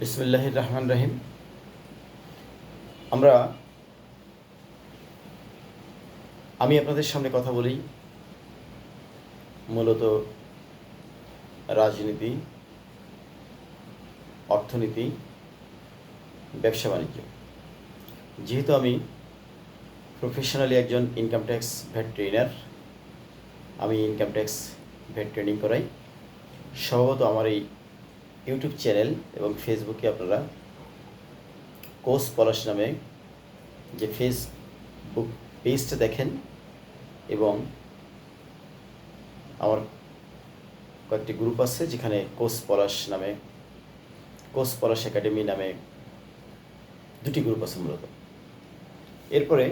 বিসমুল্লাহ রহমান রহিম আমরা, আমি আপনাদের সামনে কথা বলি মূলত রাজনীতি, অর্থনীতি, ব্যবসা বাণিজ্য। যেহেতু আমি প্রফেশনালি একজন ইনকাম ট্যাক্স ভ্যাট ট্রেনার আমি ইনকাম ট্যাক্স ভ্যাট ট্রেনিং করাই সম্ভবত আমার এই ইউটিউব চ্যানেল এবং ফেসবুকে আপনারা কোর্স পলাশ নামে যে ফেসবুক পেজটা দেখেন এবং আমার কয়েকটি গ্রুপ আছে যেখানে কোর্স পলাশ নামে, কোর্স পলাশ একাডেমি নামে দুটি গ্রুপ আছে মূলত। এরপরে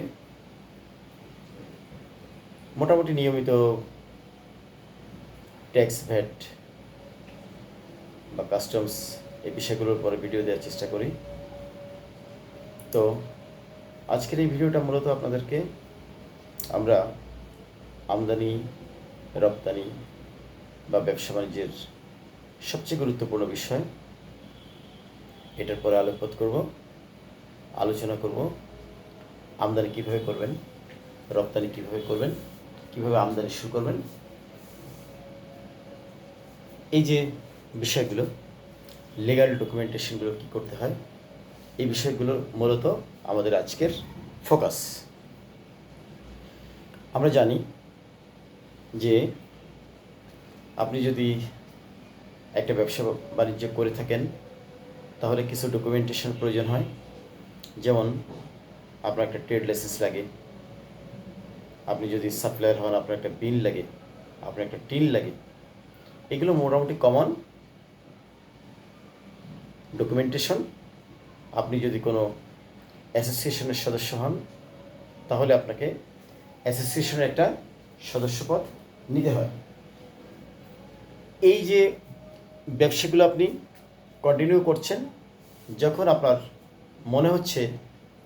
মোটামুটি নিয়মিত ট্যাক্স ভ্যাট বা কাস্টমস এই বিষয়গুলোর পরে ভিডিও দেওয়ার চেষ্টা করি। তো আজকের এই ভিডিওটা মূলত আপনাদেরকে আমরা আমদানি, রপ্তানি বা ব্যবসা বাণিজ্যের সবচেয়ে গুরুত্বপূর্ণ বিষয়। এটার পরে আলোকপাত করব, আলোচনা করব, আমদানি কীভাবে করবেন, রপ্তানি কীভাবে করবেন, কীভাবে আমদানি শুরু করবেন। এই যে বিষয়গুলো লিগাল ডকুমেন্টেশনগুলো কী করতে হয়, এই বিষয়গুলো মূলত আমাদের আজকের ফোকাস আমরা জানি যে আপনি যদি একটা ব্যবসা বাণিজ্য করে থাকেন, তাহলে কিছু ডকুমেন্টেশন প্রয়োজন হয়। যেমন, আপনার একটা ট্রেড লাইসেন্স লাগে, আপনি যদি সাপ্লায়ার হন, আপনার একটা বিল লাগে, আপনার একটা টিন লাগে, এগুলো মোটামুটি কমন ডকুমেন্টেশন আপনি যদি কোনো অ্যাসোসিয়েশনের সদস্য হন, তাহলে আপনাকে অ্যাসোসিয়েশনের একটা সদস্যপদ নিতে হয়। এই যে ব্যবসাগুলো আপনি কন্টিনিউ করছেন, যখন আপনার মনে হচ্ছে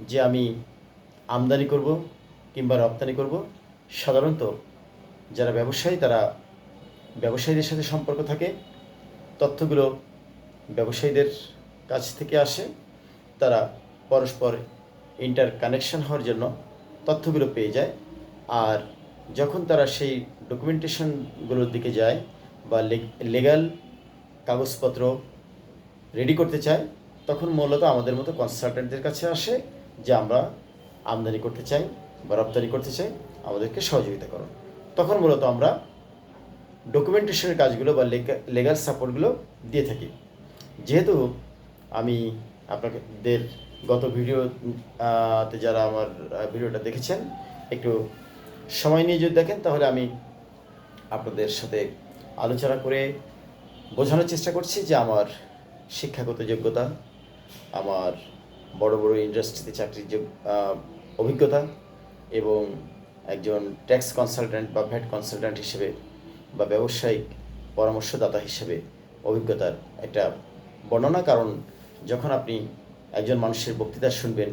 যে আমি আমদানি করব কিংবা রপ্তানি করব, সাধারণত যারা ব্যবসায়ী, তারা ব্যবসায়ীদের সাথে সম্পর্ক থাকে। তথ্যগুলো ব্যবসায়ীদের কাছ থেকে আসে, তারা পরস্পর ইন্টার কানেকশন হওয়ার জন্য তথ্যগুলো পেয়ে যায়। আর যখন তারা সেই ডকুমেন্টেশনগুলোর দিকে যায় বা লিগাল কাগজপত্র রেডি করতে চায়, তখন মূলত আমাদের মতো কনসালটেন্টদের কাছে আসে যে আমরা আমদানি করতে চাই বা রপ্তানি করতে চাই, আমাদেরকে সহযোগিতা করো। তখন মূলত আমরা ডকুমেন্টেশনের কাজগুলো বা লিগাল সাপোর্টগুলো দিয়ে থাকি। যেহেতু আমি আপনাদের গত ভিডিওতে যারা আমার ভিডিওটা দেখেছেন, একটু সময় নিয়ে যদি দেখেন, তাহলে আমি আপনাদের সাথে আলোচনা করে বোঝানোর চেষ্টা করছি যে আমার শিক্ষাগত যোগ্যতা, আমার বড় বড় ইন্ডাস্ট্রিতে চাকরির অভিজ্ঞতা এবং একজন ট্যাক্স কনসালট্যান্ট বা ভ্যাট কনসালট্যান্ট হিসেবে বা ব্যবসায়িক পরামর্শদাতা হিসেবে অভিজ্ঞতার একটা বর্ণনা। কারণ যখন আপনি একজন মানুষের বক্তৃতা শুনবেন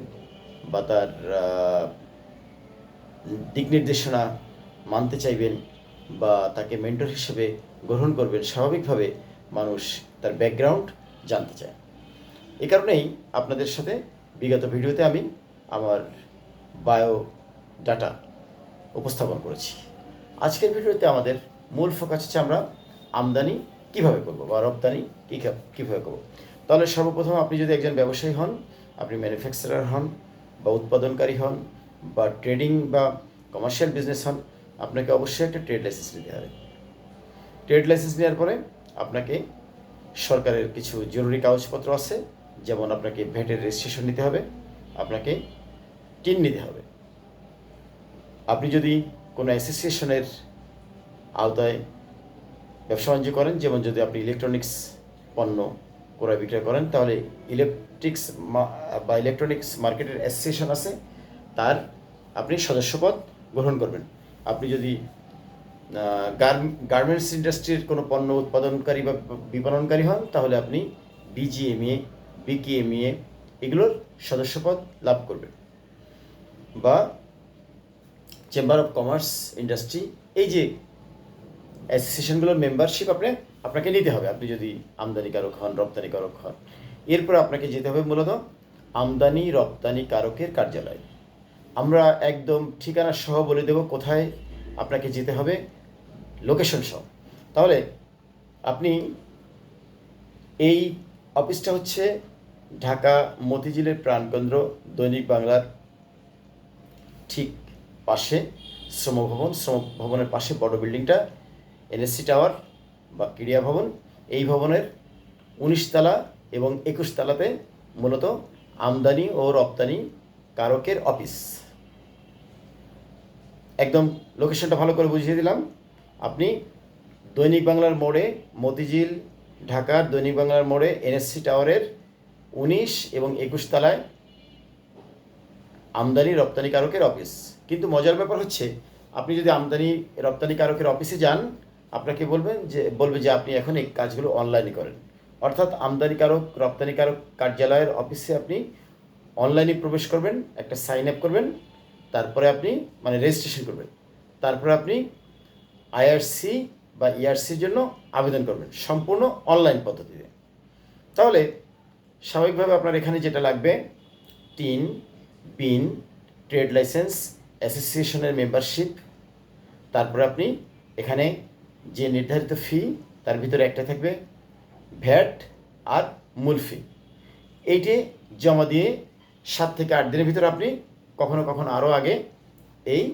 বা তার দিক নির্দেশনা মানতে চাইবেন বা তাকে মেন্টর হিসেবে গ্রহণ করবেন, স্বাভাবিকভাবে মানুষ তার ব্যাকগ্রাউন্ড জানতে চায়। এ কারণেই আপনাদের সাথে বিগত ভিডিওতে আমি আমার বায়ো ডাটা উপস্থাপন করেছি। আজকের ভিডিওতে আমাদের মূল ফোকাস হচ্ছে আমরা আমদানি কীভাবে করব বা রপ্তানি কী, কীভাবে করব। তাহলে সর্বপ্রথম আপনি যদি একজন ব্যবসায়ী হন, আপনি ম্যানুফ্যাকচারার হন বা উৎপাদনকারী হন বা ট্রেডিং বা কমার্শিয়াল বিজনেস হন, আপনাকে অবশ্যই একটা ট্রেড লাইসেন্স নিতে হবে। ট্রেড লাইসেন্স নেওয়ার পরে আপনাকে সরকারের কিছু জরুরি কাগজপত্র আছে, যেমন আপনাকে ভ্যাটের রেজিস্ট্রেশন নিতে হবে, আপনাকে টিন নিতে হবে। আপনি যদি কোনো অ্যাসোসিয়েশনের আওতায় ব্যবসা বাণিজ্য করেন, যেমন যদি আপনি ইলেকট্রনিক্স পণ্য ক্রয় বিক্রয় করেন, তাহলে ইলেকট্রিক্স বা ইলেকট্রনিক্স মার্কেটের অ্যাসোসিয়েশন আছে, তার আপনি সদস্যপদ গ্রহণ করবেন। আপনি যদি গার্মেন্টস ইন্ডাস্ট্রির কোনো পণ্য উৎপাদনকারী বা বিপণনকারী হন, তাহলে আপনি বিজিএমএ বিকিএমএ এগুলোর সদস্যপদ লাভ করবেন। বা চেম্বার অফ কমার্স ইন্ডাস্ট্রি এই যে অ্যাসোসিয়েশনগুলোর মেম্বারশিপ আপনি, আপনাকে নিতে হবে। আপনি যদি আমদানিকারক হন, রপ্তানিকারক হন, এরপর আপনাকে যেতে হবে মূলত আমদানি রপ্তানি কারকের কার্যালয়। আমরা একদম ঠিকানা সহ বলে দেব কোথায় আপনাকে যেতে হবে লোকেশন সহ। তাহলে আপনি এই অফিসটা হচ্ছে ঢাকা মতিঝিলের প্রাণকেন্দ্র, দৈনিক বাংলার ঠিক পাশে শ্রমভবন। শ্রমভবনের পাশে বড় বিল্ডিংটা। এনএসসি টাওয়ার বা ক্রীড়া ভবন, এই ভবনের উনিশ তালা এবং একুশ তালাতে মূলত আমদানি ও রপ্তানি কারকের অফিস। একদম লোকেশনটা ভালো করে বুঝিয়ে দিলাম। আপনি দৈনিক বাংলার মোড়ে মতিঝিল, ঢাকার দৈনিক বাংলার মোড়ে এনএসসি টাওয়ারের উনিশ এবং একুশ তলায় আমদানি রপ্তানিকারকের অফিস। কিন্তু মজার ব্যাপার হচ্ছে, আপনি যদি আমদানি রপ্তানিকারকের অফিসে যান আপনাকে বলবেন যে, বলবে যে আপনি এখন এই কাজগুলো অনলাইনে করেন। অর্থাৎ আমদানিকারক, রপ্তানিকারক কার্যালয়ের অফিসে আপনি অনলাইনে প্রবেশ করবেন, একটা সাইন আপ করবেন, তারপরে আপনি মানে রেজিস্ট্রেশন করবেন। তারপরে আপনি আইআরসি বা ইআরসির জন্য আবেদন করবেন, সম্পূর্ণ অনলাইন পদ্ধতিতে। তাহলে, স্বাভাবিকভাবে আপনার এখানে যেটা লাগবে টিন পিন ট্রেড লাইসেন্স অ্যাসোসিয়েশনের মেম্বারশিপ তারপরে আপনি এখানে যে নির্ধারিত ফি তার ভিতরে একটা থাকবে ভ্যাট আর মূল ফি এইটি জমা দিয়ে সাত থেকে আট দিনের ভিতরে আপনি কখনো কখনো আরও আগে এই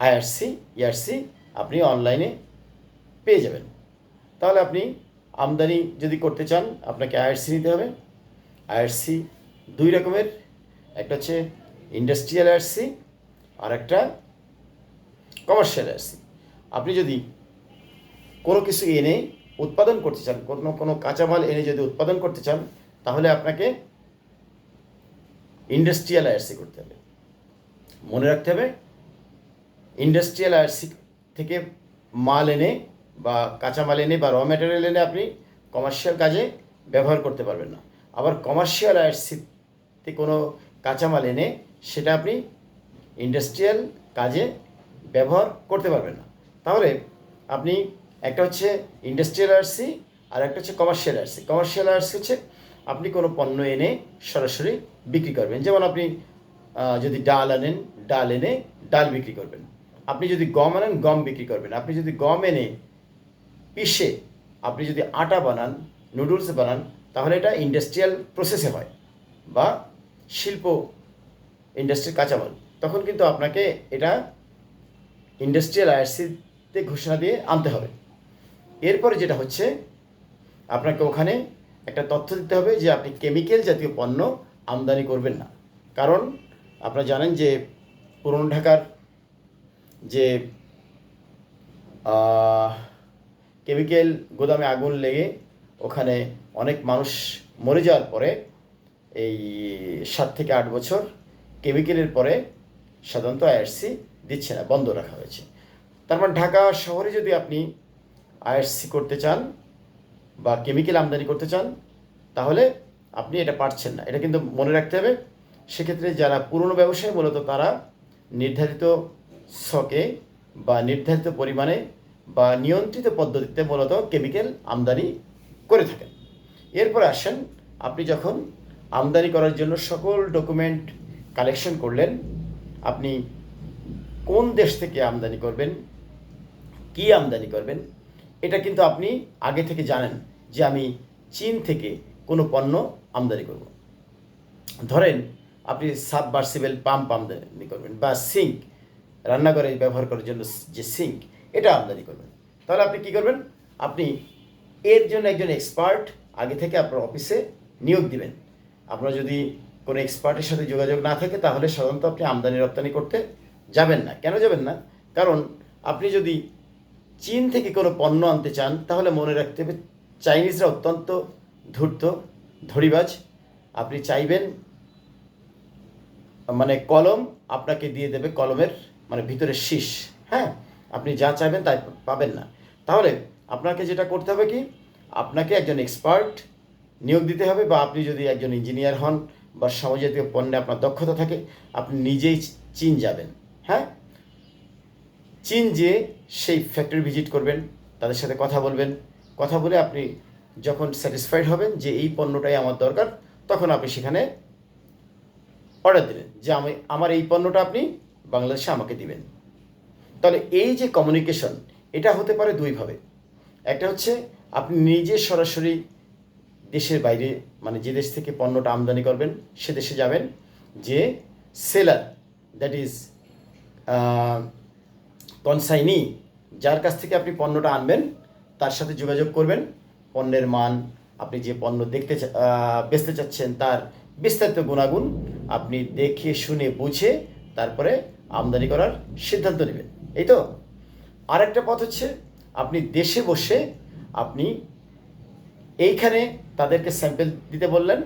আইআরসি ইআরসি আপনি অনলাইনে পেয়ে যাবেন। তাহলে আপনি আমদানি যদি করতে চান, আপনাকে আইআরসি নিতে হবে। আইআরসি দুই রকমের, একটা হচ্ছে ইন্ডাস্ট্রিয়াল আইআরসি আর একটা কমার্শিয়াল আইআরসি আপনি যদি কোনো কিছু এনে উৎপাদন করতে চান, কোনো কোনো কাঁচামাল এনে যদি উৎপাদন করতে চান, তাহলে আপনাকে ইন্ডাস্ট্রিয়াল আইআরসি করতে হবে। মনে রাখতে হবে ইন্ডাস্ট্রিয়াল আইআরসি থেকে মাল এনে বা কাঁচামাল এনে বা র ম্যাটেরিয়াল এনে আপনি কমার্শিয়াল কাজে ব্যবহার করতে পারবেন না। আবার কমার্শিয়াল আইআরসিতে কোনো কাঁচামাল এনে সেটা আপনি ইন্ডাস্ট্রিয়াল কাজে ব্যবহার করতে পারবেন না। তাহলে আপনি একটা হচ্ছে ইন্ডাস্ট্রিয়াল আরসি আর একটা হচ্ছে কমার্শিয়াল আরসি কমার্শিয়াল আরসি হচ্ছে আপনি কোনো পণ্য এনে সরাসরি বিক্রি করবেন। যেমন আপনি যদি ডাল আনেন, ডাল এনে ডাল বিক্রি করবেন। আপনি যদি গম আনেন, গম বিক্রি করবেন। আপনি যদি গম এনে পিষে, আপনি যদি আটা বানান নুডলস বানান, তাহলে এটা ইন্ডাস্ট্রিয়াল প্রসেসে হয় বা শিল্প ইন্ডাস্ট্রির কাঁচামাল। তখন কিন্তু আপনাকে এটা ইন্ডাস্ট্রিয়াল আইআরসিতে ঘোষণা দিয়ে আনতে হবে। এরপরে যেটা হচ্ছে, আপনাকে ওখানে একটা তথ্য দিতে হবে যে আপনি কেমিক্যাল জাতীয় পণ্য আমদানি করবেন না। কারণ আপনারা জানেন যে পুরনো ঢাকার যে কেমিক্যাল গোদামে আগুন লেগে ওখানে অনেক মানুষ মরে যাওয়ার পরে এই সাত থেকে আট বছর কেমিক্যালের পরে সাধারণত আইআরসি দিচ্ছে না, বন্ধ রাখা হয়েছে। তার মানে ঢাকা শহরে যদি আপনি আইআরসি করতে চান বা কেমিক্যাল আমদানি করতে চান, তাহলে আপনি এটা পারছেন না। এটা কিন্তু মনে রাখতে হবে, সেক্ষেত্রে যারা পুরনো ব্যবসায়ী, মূলত তারা নির্ধারিত শকে বা নির্ধারিত পরিমাণে বা নিয়ন্ত্রিত পদ্ধতিতে মূলত কেমিক্যাল আমদানি করে থাকেন। এরপর আসেন, আপনি যখন আমদানি করার জন্য সকল ডকুমেন্ট কালেকশন করলেন, আপনি কোন দেশ থেকে আমদানি করবেন কি আমদানি করবেন, এটা কিন্তু আপনি আগে থেকে জানেন যে আমি চীন থেকে কোনো পণ্য আমদানি করব। ধরেন আপনি সাবমার্সিবল পাম্প আমদানি করবেন বা সিঙ্ক, রান্নাঘরে ব্যবহার করার জন্য যে সিঙ্ক, এটা আমদানি করবেন। তাহলে আপনি কি করবেন? আপনি এর জন্য একজন এক্সপার্ট আগে থেকে আপনার অফিসে নিয়োগ দিবেন। আপনার যদি কোনো এক্সপার্টের সাথে যোগাযোগ না থাকে, তাহলে সাধারণত আপনি আমদানি রপ্তানি করতে যাবেন না। কেন যাবেন না? কারণ আপনি যদি চীন থেকে কোনো পণ্য আনতে চান, তাহলে মনে রাখতে হবে চাইনিজরা অত্যন্ত ধূর্ত ধরিবাজ আপনি চাইবেন মানে কলম আপনাকে দিয়ে দেবে কলমের মানে ভিতরে শীষ হ্যাঁ? আপনি যা চাইবেন তাই পাবেন না। তাহলে আপনাকে যেটা করতে হবে কি, আপনাকে একজন এক্সপার্ট নিয়োগ দিতে হবে বা আপনি যদি একজন ইঞ্জিনিয়ার হন বা সমজাতীয় পণ্যে আপনার দক্ষতা থাকে, আপনি নিজেই চীন যাবেন হ্যাঁ? চীন যে সেই ফ্যাক্টরি ভিজিট করবেন, তাদের সাথে কথা বলবেন। কথা বলে আপনি যখন স্যাটিসফাইড হবেন যে এই পণ্যটাই আমার দরকার, তখন আপনি সেখানে অর্ডার দিলেন যে আমি, আমার এই পণ্যটা আপনি বাংলাদেশে আমাকে দিবেন। তাহলে এই যে কমিউনিকেশন এটা হতে পারে দুইভাবে একটা হচ্ছে আপনি নিজে সরাসরি দেশের বাইরে মানে যে দেশ থেকে পণ্যটা আমদানি করবেন, সে দেশে যাবেন যে সেলার দ্যাট ইজ কনসাইনি যার কাছ থেকে আপনি পণ্যটা আনবেন, তার সাথে যোগাযোগ করবেন। পণ্যের মান, আপনি যে পণ্য দেখতে বেচতে চাচ্ছেন, তার বিস্তারিত গুণাগুণ আপনি দেখে, শুনে, বুঝে, তারপরে আমদানি করার সিদ্ধান্ত নেবেন। এই তো? আরেকটা পথ হচ্ছে, আপনি দেশে বসে আপনি এইখানে তাদেরকে স্যাম্পেল দিতে বললেন,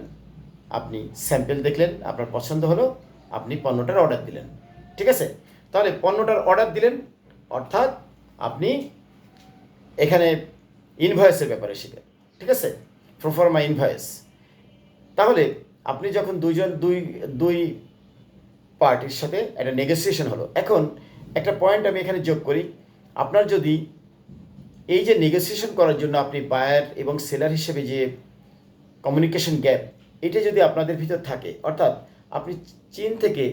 আপনি স্যাম্পেল দেখলেন, আপনার পছন্দ হলো, আপনি পণ্যটার অর্ডার দিলেন। ঠিক আছে? তাহলে পণ্যটার অর্ডার দিলেন অর্থাৎ আপনি এখানে ইনভয়েসের ব্যাপারে শিখেন ঠিক আছে? প্রফর্মা ইনভয়েস তাহলে আপনি যখন দুইজন, দুই দুই পার্টির সাথে একটা নেগোসিয়েশন হলো, এখন একটা পয়েন্ট আমি এখানে যোগ করি। আপনার যদি এই যে নেগোসিয়েশন করার জন্য আপনি বায়ার এবং সেলার হিসেবে যে কমিউনিকেশন গ্যাপ এটা যদি আপনাদের ভিতর থাকে, অর্থাৎ আপনি চীন থেকে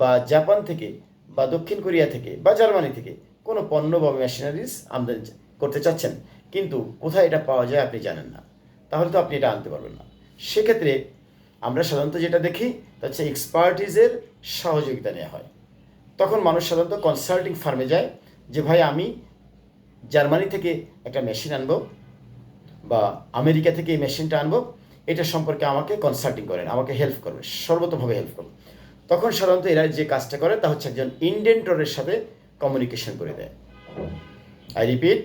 বা জাপান থেকে বা দক্ষিণ কোরিয়া থেকে বা জার্মানি থেকে কোনো পণ্য বা মেশিনারিজ আমদানি করতে চাচ্ছেন, কিন্তু কোথায় এটা পাওয়া যায় আপনি জানেন না। তাহলে তো আপনি এটা আনতে পারবেন না। সেক্ষেত্রে আমরা সাধারণত যেটা দেখি, তা হচ্ছে এক্সপার্টিজের সহযোগিতা নেওয়া হয়। তখন মানুষ সাধারণত কনসাল্টিং ফার্মে যায়, যে ভাই আমি জার্মানি থেকে একটা মেশিন আনব, বা আমেরিকা থেকে এই মেশিনটা আনব, এটা সম্পর্কে আমাকে কনসাল্টিং করেন, আমাকে হেল্প করবে সর্বতভাবে হেল্প করবে তখন সাধারণত এরা যে কাজটা করে, তা হচ্ছে একজন ইন্ডেন্টরের সাথে কমিউনিকেশন করে দেয়। আই রিপিট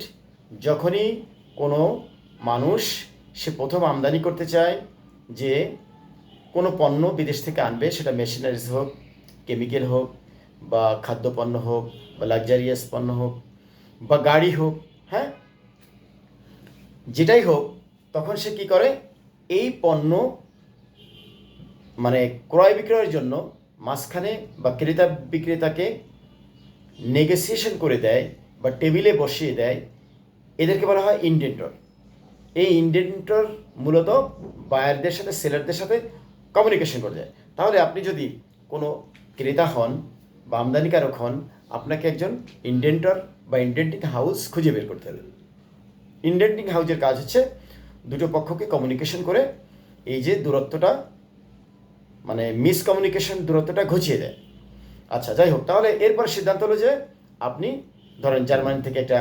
যখনই কোনো মানুষ সে প্রথম আমদানি করতে চায় যে কোনো পণ্য বিদেশ থেকে আনবে, সেটা মেশিনারিজ হোক কেমিক্যাল হোক, বা খাদ্যপণ্য হোক, বা লাক্সারিয়াস পণ্য হোক, বা গাড়ি হোক হ্যাঁ? যেটাই হোক, তখন সে কি করে? এই পণ্য মানে ক্রয় বিক্রয়ের জন্য মাঝখানে বা ক্রেতা বিক্রেতাকে নেগোসিয়েশন করে দেয় বা টেবিলে বসিয়ে দেয়, এদেরকে বলা হয় ইন্ডেন্টর। এই ইন্ডেন্টর মূলত বায়ারদের সাথে, সেলারদের সাথে কমিউনিকেশন করে দেয়। তাহলে আপনি যদি কোনো ক্রেতা হন বা আমদানিকারক হন, আপনাকে একজন ইন্ডেন্টর বা ইন্ডেন্টিং হাউস খুঁজে বের করতে হবে। ইন্ডেন্টিং হাউসের কাজ হচ্ছে দুটো পক্ষকে কমিউনিকেশন করে এই যে দূরত্বটা মানে মিসকমিউনিকেশন দূরত্বটা ঘুচিয়ে দেয়। আচ্ছা যাই হোক, তাহলে এরপর সিদ্ধান্ত হলো যে আপনি ধরেন জার্মানি থেকে একটা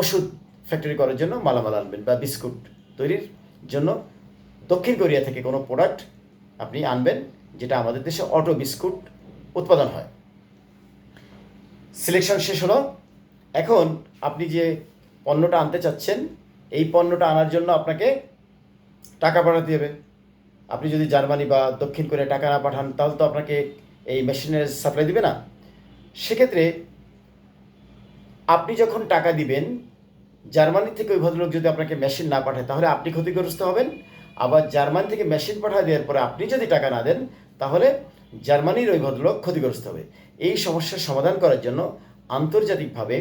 ওষুধ ফ্যাক্টরি করার জন্য মালামাল আনবেন বা বিস্কুট তৈরির জন্য। দক্ষিণ কোরিয়া থেকে কোনো প্রোডাক্ট আপনি আনবেন যেটা আমাদের দেশে অটো বিস্কুট উৎপাদন হয়। সিলেকশন শেষ হলো। এখন আপনি যে পণ্যটা আনতে চাচ্ছেন, এই পণ্যটা আনার জন্য আপনাকে টাকা পাঠাতে হবে। আপনি যদি জার্মানি বা দক্ষিণ কোরিয়া টাকা না পাঠান, তাহলে তো আপনাকে এই মেশিনের সাপ্লাই দিবে না। সেক্ষেত্রে আপনি যখন টাকা দিবেন, জার্মানি থেকে ওই ভদ্রলোক যদি আপনাকে মেশিন না পাঠায়, তাহলে আপনি ক্ষতিগ্রস্ত হবেন। আবার জার্মানি থেকে মেশিন পাঠিয়ে দেওয়ার পরে আপনি যদি টাকা না দেন, তাহলে জার্মানির ওই ভদ্রলোক ক্ষতিগ্রস্ত হবে। এই সমস্যার সমাধান করার জন্য আন্তর্জাতিকভাবে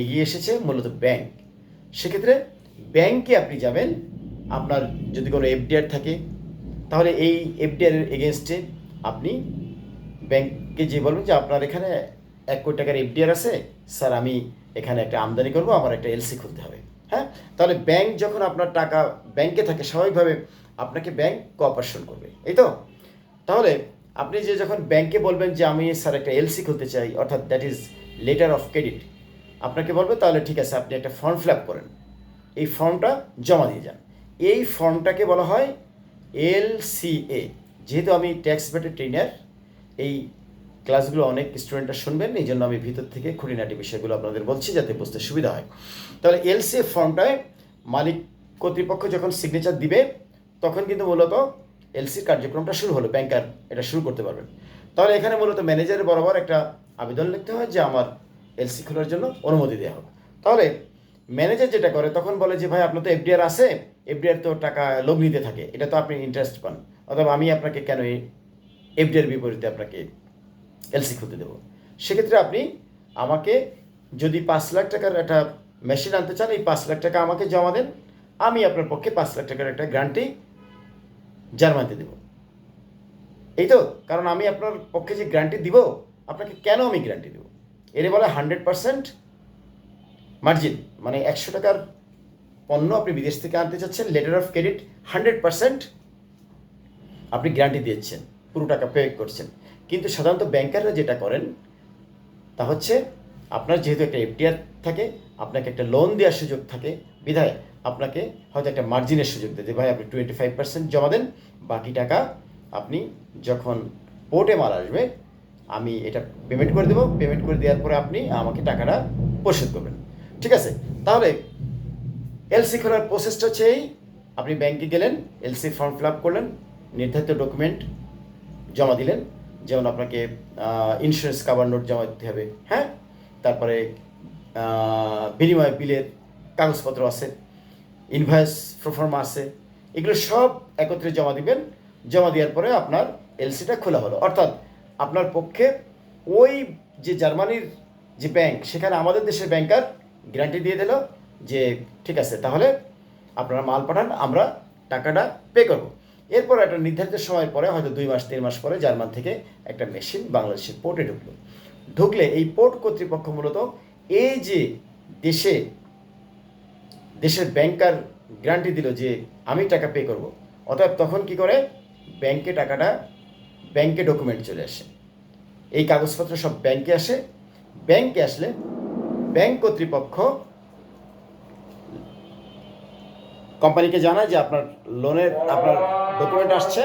এগিয়ে এসেছে মূলত ব্যাংক। সেক্ষেত্রে ব্যাংকে আপনি যাবেন, আপনার যদি কোনো এফডিআর থাকে তাহলে এই এফডিআর এগেনস্টে আপনি ব্যাংকে যে বলবেন যে আপনার এখানে এক কোটি টাকার এফডিআর আছে, স্যার আমি এখানে একটা আমদানি করব, আমার একটা এলসি খুলতে হবে। হ্যাঁ? তাহলে ব্যাংক যখন আপনার টাকা ব্যাংকে থাকে, স্বাভাবিকভাবে আপনাকে ব্যাংক কোঅপারেশন করবে, এই তো? তাহলে আপনি যে যখন ব্যাংকে বলবেন যে আমি স্যার একটা এলসি খুলতে চাই, অর্থাৎ that is letter of credit আপনাকে বলবে, তাহলে ঠিক আছে, আপনি একটা ফর্ম ফিল আপ করেন। এই ফর্মটা জমা দিয়ে যান। এই ফর্মটাকে বলা হয় এলসিএ যেহেতু আমি ট্যাক্স বেটে ট্রেনার এই ক্লাসগুলো অনেক স্টুডেন্টরা শুনবেন, এই জন্য আমি ভিতর থেকে খুঁটিনাটি বিষয়গুলো আপনাদের বলছি যাতে বুঝতে সুবিধা হয়। তাহলে এলসিএ ফর্মটায় মালিক কর্তৃপক্ষ যখন সিগনেচার দিবে, তখন কিন্তু মূলত এলসির কার্যক্রমটা শুরু হলো ব্যাংকার এটা শুরু করতে পারবেন। তাহলে এখানে মূলত ম্যানেজারের বরাবর একটা আবেদন লিখতে হয় যে আমার এলসি খোলার জন্য অনুমতি দেওয়া হোক। তাহলে ম্যানেজার যেটা করে, তখন বলে যে, ভাই, আপনার তো এফডিআর আছে এফডিআর তো টাকা লোভ নিতে থাকে, এটা তো আপনি ইন্টারেস্ট পান। অথবা আমি আপনাকে কেন এফডিআর বিপরীতে আপনাকে এলসি খুলতে দেবো? সেক্ষেত্রে আপনি আমাকে যদি পাঁচ লাখ টাকার একটা মেশিন আনতে চান, এই পাঁচ লাখ টাকা আমাকে জমা দেন, আমি আপনার পক্ষে পাঁচ লাখ টাকার একটা গ্যারান্টি জার্মানিতে দেব। এই তো, কারণ আমি আপনার পক্ষে যে গ্যারান্টি দিব, আপনাকে কেন আমি গ্যারান্টি দেব? এর বলে হান্ড্রেড পার্সেন্ট মার্জিন মানে একশো টাকার পণ্য আপনি বিদেশ থেকে আনতে চাচ্ছেন letter of credit hundred percent আপনি গ্যারান্টি দিচ্ছেন, পুরো টাকা পে করছেন। কিন্তু সাধারণত ব্যাংকাররা যেটা করেন, তা হচ্ছে আপনার যেহেতু একটা এফডিআর থাকে, আপনাকে একটা লোন দেওয়ার সুযোগ থাকে, বিধায় আপনাকে হয়তো একটা মার্জিনের সুযোগ দেয় যে ভাই আপনি টোয়েন্টি ফাইভ পার্সেন্ট জমা দেন, বাকি টাকা আপনি যখন পোর্টে মাল আসবে, আমি এটা পেমেন্ট করে দেবো পেমেন্ট করে দেওয়ার পরে আপনি আমাকে টাকাটা পরিশোধ করবেন। ঠিক আছে? তাহলে এলসি খোলার প্রসেসটা হচ্ছে এই। আপনি ব্যাংকে গেলেন এলসি ফর্ম ফিল আপ করলেন, নির্ধারিত ডকুমেন্ট জমা দিলেন, যেমন আপনাকে ইন্স্যুরেন্স কাভার নোট জমা দিতে হবে হ্যাঁ? তারপরে বিনিময় বিলের কাগজপত্র আছে ইনভয়েস প্রফর্মা আছে, এগুলো সব একত্রে জমা দিবেন। জমা দেওয়ার পরে আপনার এলসিটা খোলা হলো। অর্থাৎ আপনার পক্ষে ওই যে জার্মানির যে ব্যাংক সেখানে আমাদের দেশের ব্যাংকার গ্যারান্টি দিয়ে দিল যে ঠিক আছে, তাহলে আপনারা মাল পাঠান, আমরা টাকাটা পে করব। এরপর একটা নির্ধারিত সময়ের পরে, হয়তো দুই মাস, তিন মাস পরে জার্মান থেকে একটা মেশিন বাংলাদেশের পোর্টে ঢুকলো। ঢুকলে এই পোর্ট কর্তৃপক্ষ মূলত এই যে দেশে, দেশের ব্যাংকার গ্যারান্টি দিল যে আমি টাকা পে করব, অতএব তখন কি করে? ব্যাংকে টাকাটা ব্যাংকে ডকুমেন্ট চলে আসে। এই কাগজপত্র সব ব্যাংকে আসে। ব্যাংকে আসলে ব্যাংক কর্তৃপক্ষ কোম্পানিকে জানায় যে আপনার লোনের আপনার ডকুমেন্ট আসছে।